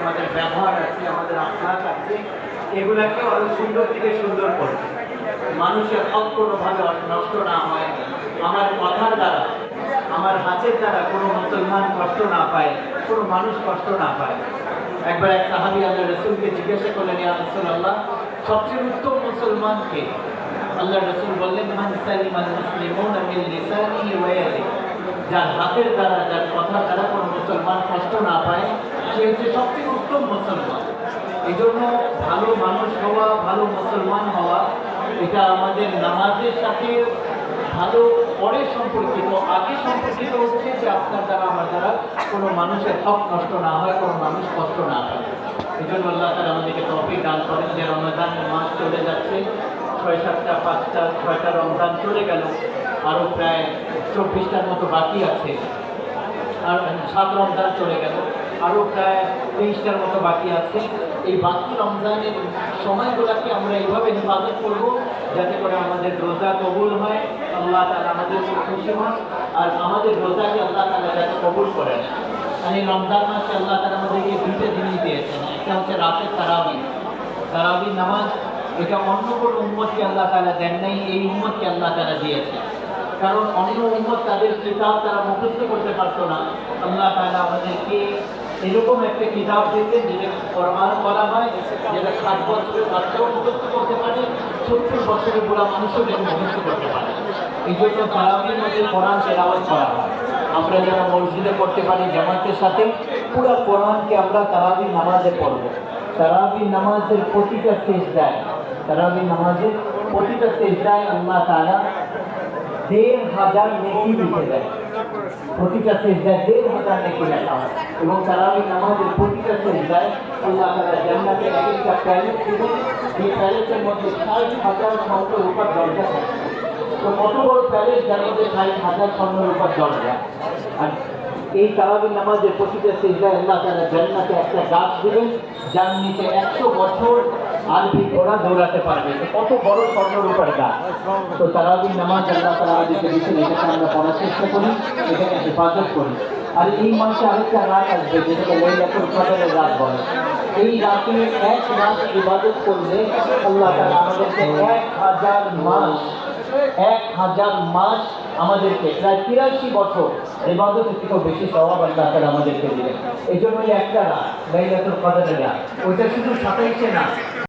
আমাদের ব্যবহার আছে আমাদের আখলাক আছে, এগুলাকে আরও সুন্দর থেকে সুন্দর করবে। মানুষের হক কোনোভাবে নষ্ট না হয়, আমার কথার দ্বারা, আমার হাতের দ্বারা কোনো মুসলমান কষ্ট না পায়, কোনো মানুষ কষ্ট না পায়। একবার এক সাহাবি আল্লাহ রসুলকে জিজ্ঞাসা করলেন, ইয়া সবচেয়ে উত্তম মুসলমানকে আল্লাহ রসুল বললেন, মান সালিমান মুসলিমুনা মিন যার হাতের দ্বারা, যার কথার দ্বারা কোনো মুসলমান কষ্ট না পায় হচ্ছে সবচেয়ে উত্তম মুসলমান এই জন্য ভালো মানুষ হওয়া, ভালো মুসলমান হওয়া, এটা আমাদের নামাজের সাথে ভালো পরে সম্পর্কিত, আগে সম্পর্কিত হচ্ছে যে আপনার দ্বারা, আমার দ্বারা কোনো মানুষের হক নষ্ট না হয়, কোনো মানুষ কষ্ট না হয়। এই জন্য আল্লাহ তারা আমাদেরকে তফিক দান করেন যে রমজান মাস চলে যাচ্ছে, ছয় সাতটা, পাঁচটা, ছয়টা রমজান চলে গেল আরও প্রায় চব্বিশটার মতো বাকি আছে, আর সাত রমজান চলে গেল। আরও প্রায় তেইশটার মতো বাকি আছে। এই বাকি রমজানের সময়গুলোকে আমরা এইভাবে হেফাজত করব, যাতে করে আমাদের রোজা কবুল হয়। আল্লাহ তালা আমাদের খুশি হন আর আমাদের রোজাকে আল্লাহ তালা যাতে কবুল করেন। আর এই রমজান মাসে আল্লাহ তালা আমাদেরকে দুইটা জিনিস দিয়েছেন। একটা হচ্ছে রাতের তারাবি। তারাবি নামাজ, এটা অন্য কোনো উম্মতকে আল্লাহ তালা দেন নাই, এই উম্মতকে আল্লাহ তালা দিয়েছে কারণ অন্য উন্মত তাদের কিতাব তারা মুখস্থ করতে পারতো না। আল্লাহ তাআলা আমাদেরকে এরকম একটা কিতাব দিয়েছে যেটা কোরআন করা হয়, যেটা ষাট বছরের বাচ্চাও মুখস্থ করতে পারে, সত্তর বছরের বুড়া মানুষও যেন মুখস্থ করতে পারে। এই জন্য তারাবির মধ্যে কোরআন তেলাওয়াত করা হয়। আমরা যারা মসজিদে করতে পারি, জামাতের সাথে, পুরো কোরআনকে আমরা তারাবির নামাজে পড়ব। তারাবির নামাজের প্রতিটা শেষ দেয় তারাবির নামাজের প্রতিটা শেষ দেয় আল্লাহ তাআলা দেড় হাজার নেকি লিখে দেয়। প্রতিটা সেজদায় দেড় হাজার নেকি লেখা হয়। এবং তারাবি নামাজের প্রতিটা সেজদায় আল্লাহ তাআলা জান্নাতে এক একটা প্যালেস দিবেন এই প্যালেসের মধ্যে ষাট হাজার স্বর্ণ রূপার দরজা থাকে। তো কত বড় প্যালেস যার মধ্যে ষাট হাজার স্বর্ণ রূপার দরজা? আর এই তারাবি নামাজের প্রতিটা সেজদায় আল্লাহ তাআলা জান্নাতে একটা গাছ দিবেন, যার নিচে একশো বছর আরবি ঘোড়া দৌড়াতে পারবে। কত বড় স্বর্ণরূপের গাছ। তো তারাবি নামাজ আল্লাহ তালা আমাদেরকে দিচ্ছেন, এটাকে আমরা পড়ার চেষ্টা করি, এটাকে হেফাজত করি। আর এই মাসে আরেকটা রাত আসবে, যেটাকে লাইলাতুল কদরের রাত বলে। এই রাতে এক রাত ইবাদত করলে আল্লাহ তাআলা আমাদেরকে এক হাজার মাস এক হাজার মাস আমাদেরকে, প্রায় তিরাশি বছর ইবাদতের থেকেও বেশি স্বভাব আল্লাহ তাআলা আমাদেরকে দিলেন। এই জন্য একটা রাত লাইলাতুল কদরের ওইটা শুধু সাতাইশে না